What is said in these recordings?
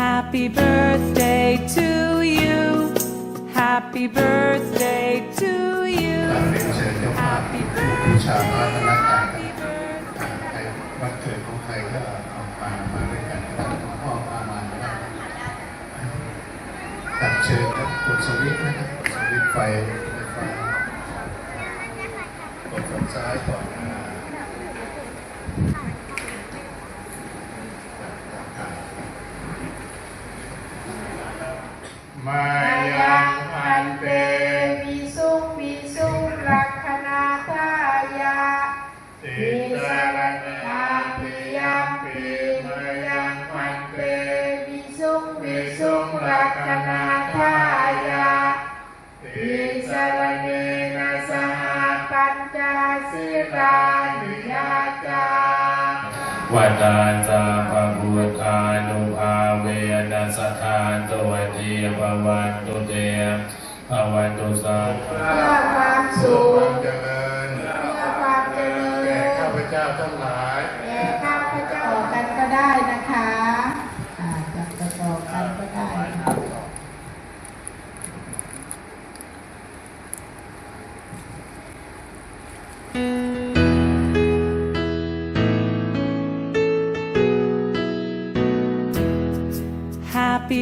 Happy birthday to you. Happy birthday to you. การเรียนเชิญเจ้าภาพ Happy บูชาพระรัตน birthday. ตรัย Happy กัน birthday. ใครวันเกิดของใครก็เอามามาด้วยกันก็ได้ของพ่อพามาก็ได้ตัดเชิญครับกดสวิตช์นะครับกดสวิตช์ไฟไฟกดฝั่งซ้ายก่อนอ่า มายังพันเตวิสุงวิสุงลักขณาทายาติสารณาปิยัมปิมายังพันเตวิสุงวิสุงลักขณาทายาติสารเนนะสหปัญจสิรานิยาจาวัฏาจาปะพุทธานุภาเวนั สทานตัวเทียปวันตุเตภวันตุสัพพะเพื่อความสุสุขขเจริญเพื่อความเจริแก่ญข้าพเจ้าทั้งหลายแก่ข้าพเจ้ากันก็ได้นะ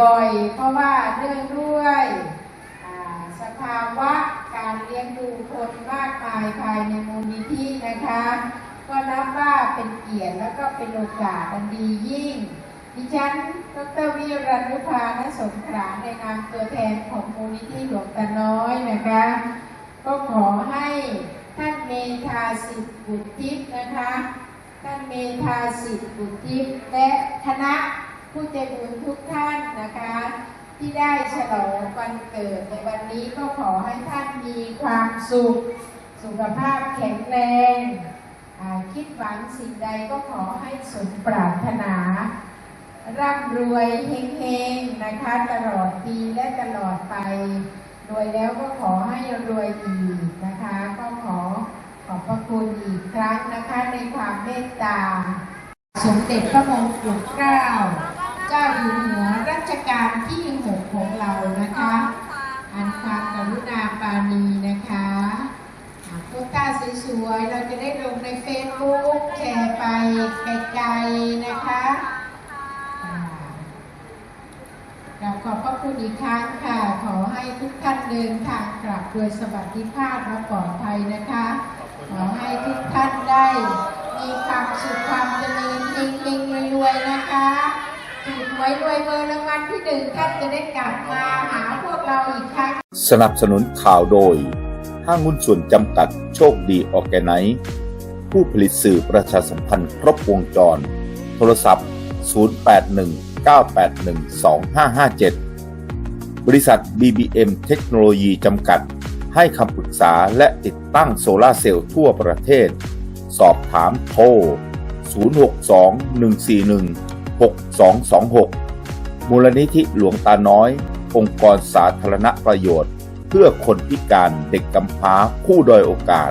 บ่อยๆ เพราะว่าเนื่องด้วยอ่าสภาวะการเลี้ยงดูคนมากมายภายในมูลนิธินะคะ ก็นับว่าเป็นเกียรติและก็เป็นโอกาสอันดียิ่ง ดิฉันดรวิรันุภาณสงขลาในนามตัวแทนของมูลนิธิหลวงตาน้อยนะคะ ก็ขอให้ท่านเมธาสิทธิ์บุตรทิพย์นะคะ ท่านเมธาสิทธิ์บุตรทิพย์และคณะ ผู้ใจบุญทุกท่านนะคะ ที่ได้ฉลองวันเกิดในวันนี้ก็ขอให้ท่านมีความสุข สุขภาพแข็งแรงคิดหวังสิ่งใดก็ขอให้สมปรารถนา ร่ำรวยเฮงๆนะคะตลอดปีและตลอดไป รวยแล้วก็ขอให้รวยอีกนะคะ ก็ขอขอบพระคุณอีกครั้งนะคะในความเมตตา สมเด็จพระมงกุฎเกล้า เจ้าอยู่หัวรัชกาลที่หกของเรานะคะ อันความกรุณาปราณีนะคะอ่าโพสต์ต้าสวยๆ เราจะได้ลงในเฟซบุ๊กแชร์ไปไกลๆนะคะอ่าเราขอบพระคุณอีกครั้งค่ะ ขอให้ทุกท่านเดินทางกลับโดยสวัสดิภาพและปลอดภัยนะคะ ลที่หนึ่งท่านจะได้กลับมาหาพวกเราอีกครั้ง สนับสนุนข่าวโดย ห้างหุ้นส่วนจำกัดโชคดีออร์แกไนซ์ผู้ผลิตสื่อประชาสัมพันธ์ครบวงจร โทรศัพท์ 0819812557 บริษัท BBM เทคโนโลยีจำกัด ให้คำปรึกษาและติดตั้งโซลาเซลล์ทั่วประเทศ สอบถามโทร 062-141-6226 มูลนิธิหลวงตาน้อย องค์กรสาธารณประโยชน์ เพื่อคนพิการเด็กกำพร้าผู้ด้อยโอกาส